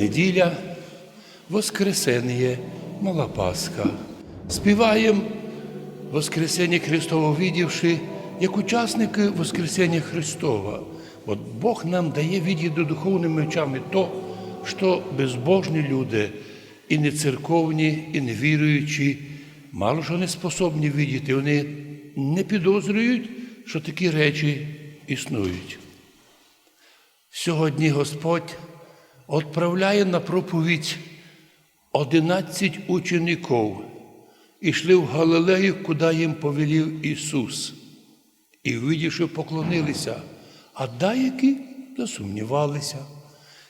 неділя, Воскресенье, Мала Пасха. Співаємо Воскресення Христово, видівши, як учасники Воскресення Христова. От Бог нам дає відіду духовними очами то, що безбожні люди, і не церковні, і не віруючі, мало що не способні видіти. Вони не підозрюють, що такі речі існують. Сьогодні Господь відправляє на проповідь 11 учеників і йшли в Галилею, куди їм повелів Ісус. І видівши, поклонилися, а деякі засумнівалися.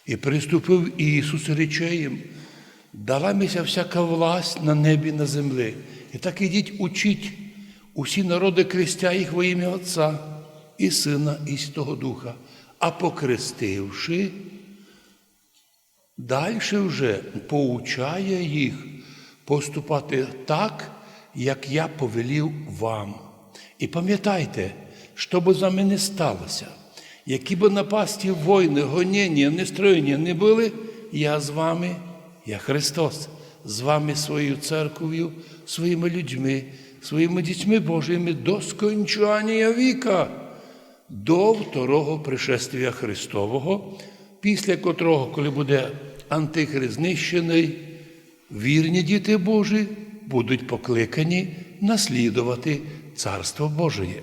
І приступив Ісус рече їм, дала мися всяка власть на небі на землі. І так ідіть учіть усі народи крестя їх во ім'я Отця і Сина, і Святого Духа, а покрестивши, далі вже поучає їх поступати так, як я повелів вам. І пам'ятайте, що би за мене сталося, які б напасті війни, гоніння, нестроєння не були, я з вами, я Христос, з вами своєю церков'ю, своїми людьми, своїми дітьми Божими до скончання віка, до второго пришествия Христового, після котрого, коли буде антихрист знищений, вірні діти Божі будуть покликані наслідувати Царство Божие.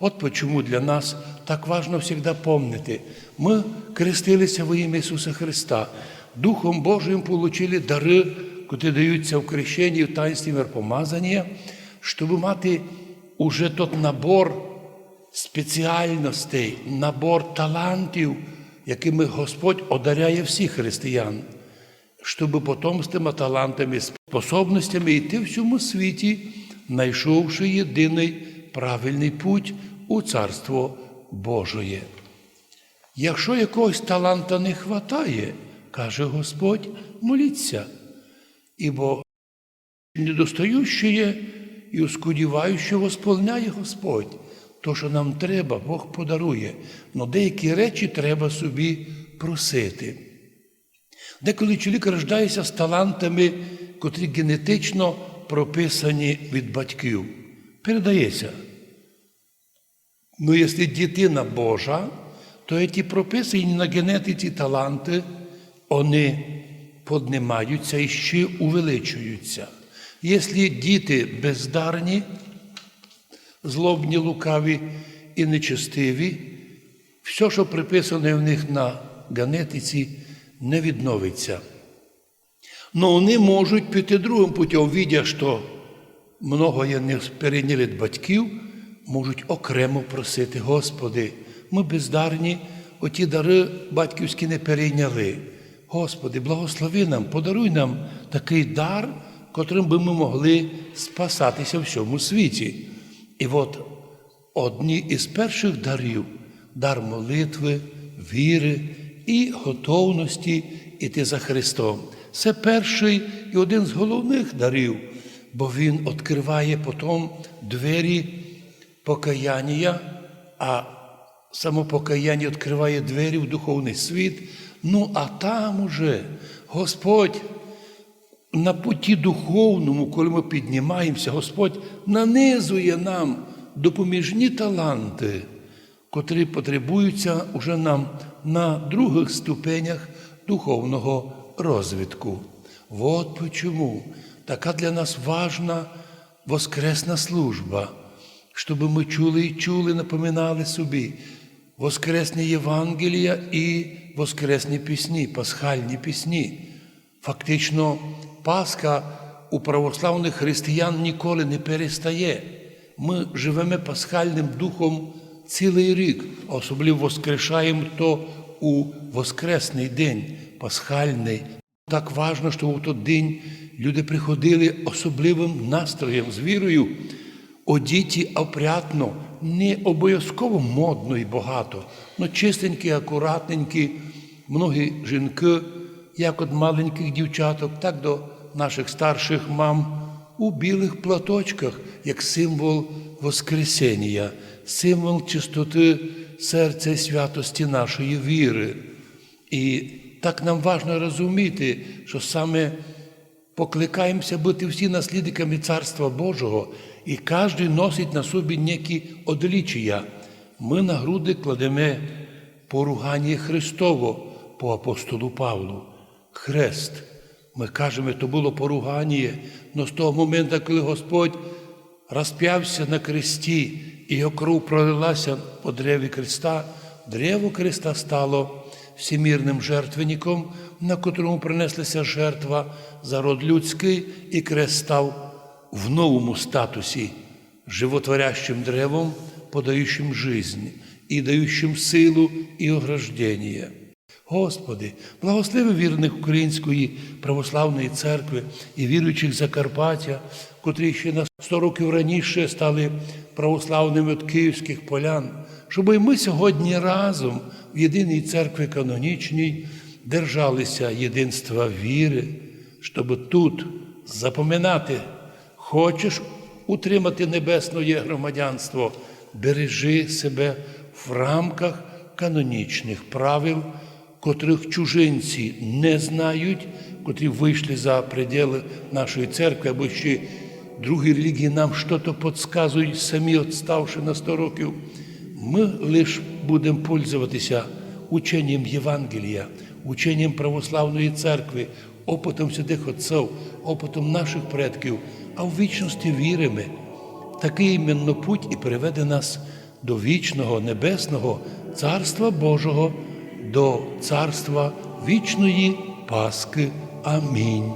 От почому для нас так важно завжди пам'ятати. Ми крестилися во ім'я Ісуса Христа, Духом Божим получили дари, які даються в крещенні, в таїнстві миропомазання, щоб мати уже тот набор спеціальностей, набор талантів, якими Господь одаряє всіх християн щоб потом з тими талантами, способностями йти в цьому світі, знайшовши єдиний правильний путь у Царство Божоє. Якщо якогось таланта не хватає, каже Господь, моліться, ібо недостающее і ускудіваюче восполняє Господь. То, що нам треба, Бог подарує, але деякі речі треба собі просити. Деколи чоловік рождається з талантами, котрі генетично прописані від батьків, передається. Ну, якщо дитина Божа, то ті прописані на генетиці таланти, вони піднімаються і ще увеличуються. Якщо діти бездарні, злобні, лукаві і нечестиві, все, що приписане в них на генетиці, не відновиться. Но вони можуть піти другим путем, видя, що многое не перейняли батьків, можуть окремо просити, Господи, ми бездарні, оті дари батьківські не перейняли. Господи, благослови нам, подаруй нам такий дар, котрим би ми могли спасатися в всьому світі. І от одні із перших дарів дар молитви, віри і готовності іти за Христом. Це перший і один з головних дарів, бо Він відкриває потім двері покаяння, а самопокаяння відкриває двері в духовний світ. Ну, а там уже Господь на путі духовному, коли ми піднімаємося, Господь нанизує нам допоміжні таланти, котрі потребуються уже нам на других ступенях духовного розвитку. Вот почему така для нас важна воскресна служба, щоб ми чули і чули, напоминали собі воскресні Євангелія і воскресні пісні, пасхальні пісні. Фактично, Пасха у православних християн ніколи не перестає. Ми живемо пасхальним духом цілий рік, особливо воскрешаємо то у Воскресний день, пасхальний. Так важно, що у той день люди приходили особливим настроєм з вірою, одіті опрятно, не обов'язково модно і багато, але чистенькі, акуратненькі, многі жінки, як від маленьких дівчаток, так до наших старших мам у білих платочках, як символ Воскресення, символ чистоти серця і святості нашої віри. І Так нам важно розуміти, що саме покликаємося бути всі наслідниками Царства Божого, і кожен носить на собі некі одлічія. Ми на груди кладемо поругання Христово по апостолу Павлу. Хрест. Ми кажемо, то було поругання, але з того моменту, коли Господь розп'явся на кресті, і його кров пролилася по древі Христа, древо Христа стало всемірним жертвенником, на котрому принеслася жертва за род людський, і крест став в новому статусі, животворящим древом, подаючим жизнь і даючим силу і ограждення. Господи, благослови вірних Української православної церкви і віруючих Закарпаття, котрі ще на 100 років раніше стали православними від київських полян, щоб ми сьогодні разом в єдиній церкві канонічній держалися єдинства віри, щоб тут запоминати, хочеш утримати небесне громадянство, бережи себе в рамках канонічних правил котрих чужинці не знають, котрі вийшли за пределы нашої церкви, або ще другі релігії нам щось підказують, самі відставши на 100 років, ми лише будемо пользуватися ученням Євангелія, ученням православної церкви, опитом святих отців, опитом наших предків, а в вічності віримо. Такий іменно путь і приведе нас до вічного небесного Царства Божого до царства вічної Паски. Амінь.